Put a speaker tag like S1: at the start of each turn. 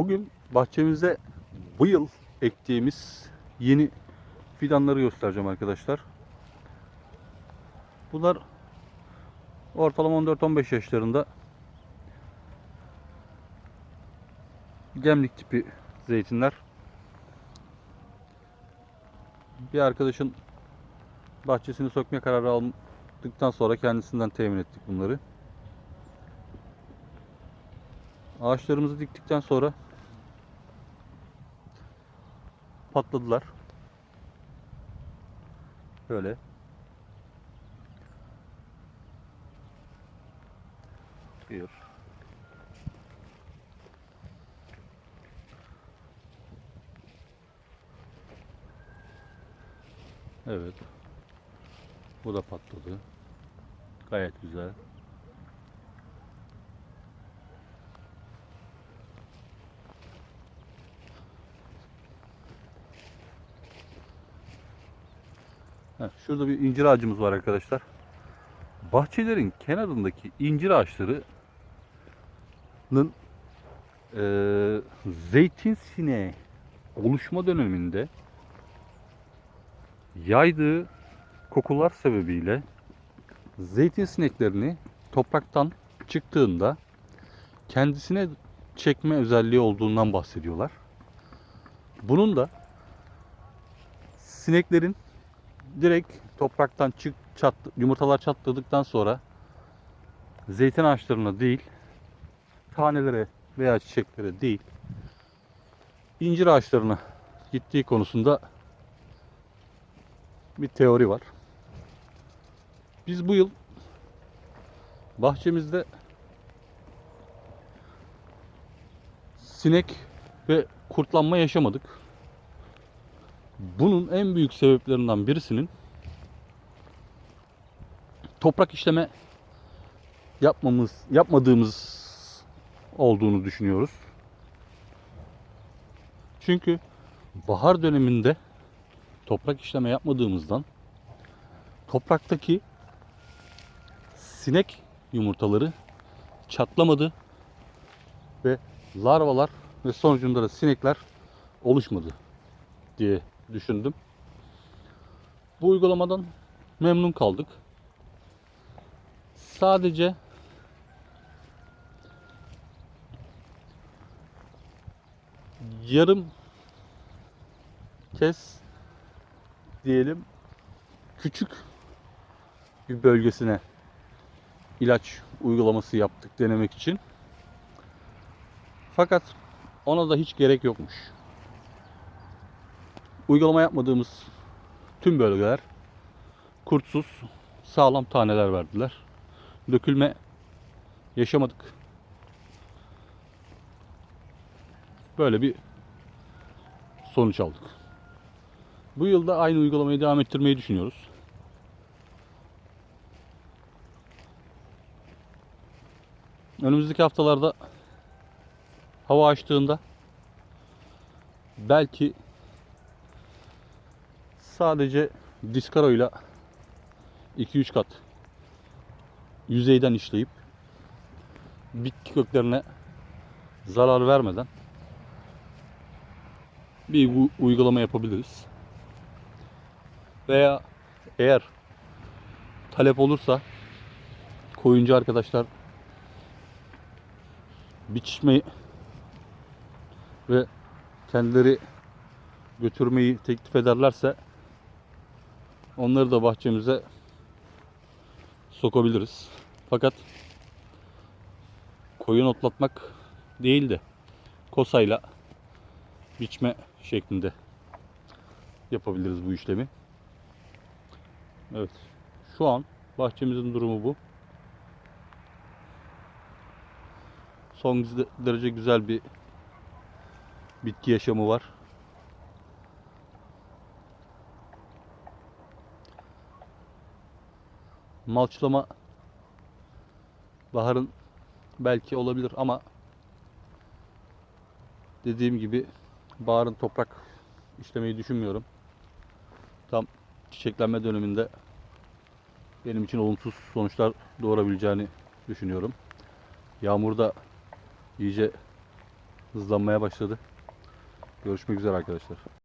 S1: Bugün bahçemizde bu yıl ektiğimiz yeni fidanları göstereceğim arkadaşlar. Bunlar ortalama 14-15 yaşlarında gemlik tipi zeytinler. Bir arkadaşın bahçesini sökme kararı aldıktan sonra kendisinden temin ettik bunları. Ağaçlarımızı diktikten sonra patladılar. Böyle. Bir. Evet. Bu da patladı. Gayet güzel. Şurada bir incir ağacımız var arkadaşlar. Bahçelerin kenarındaki incir ağaçlarının eee zeytin sineği oluşma döneminde yaydığı kokular sebebiyle zeytin sineklerini topraktan çıktığında kendisine çekme özelliği olduğundan bahsediyorlar. Bunun da sineklerin direkt topraktan çık çat, yumurtalar çatladıktan sonra zeytin ağaçlarına değil tanelere veya çiçeklere değil incir ağaçlarına gittiği konusunda bir teori var. Biz bu yıl bahçemizde sinek ve kurtlanma yaşamadık. Bunun en büyük sebeplerinden birisinin toprak işleme yapmamız yapmadığımız olduğunu düşünüyoruz. Çünkü bahar döneminde toprak işleme yapmadığımızdan topraktaki sinek yumurtaları çatlamadı ve larvalar ve sonucunda da sinekler oluşmadı diye düşündüm. Bu uygulamadan memnun kaldık. Sadece yarım kez diyelim küçük bir bölgesine ilaç uygulaması yaptık denemek için. Fakat ona da hiç gerek yokmuş. Uygulama yapmadığımız tüm bölgeler kurtsuz sağlam taneler verdiler. Dökülme yaşamadık. Böyle bir sonuç aldık. Bu yılda aynı uygulamayı devam ettirmeyi düşünüyoruz. Önümüzdeki haftalarda hava açtığında belki sadece diskaro ile 2-3 kat yüzeyden işleyip bitki köklerine zarar vermeden bir uygulama yapabiliriz. Veya eğer talep olursa koyuncu arkadaşlar biçmeyi ve kendileri götürmeyi teklif ederlerse onları da bahçemize sokabiliriz. Fakat koyun otlatmak değil de kosayla biçme şeklinde yapabiliriz bu işlemi. Evet. Şu an bahçemizin durumu bu. Son derece güzel bir bitki yaşamı var. Malçlama baharın belki olabilir ama dediğim gibi baharın toprak işlemeyi düşünmüyorum. Tam çiçeklenme döneminde benim için olumsuz sonuçlar doğurabileceğini düşünüyorum. Yağmur da iyice hızlanmaya başladı. Görüşmek üzere arkadaşlar.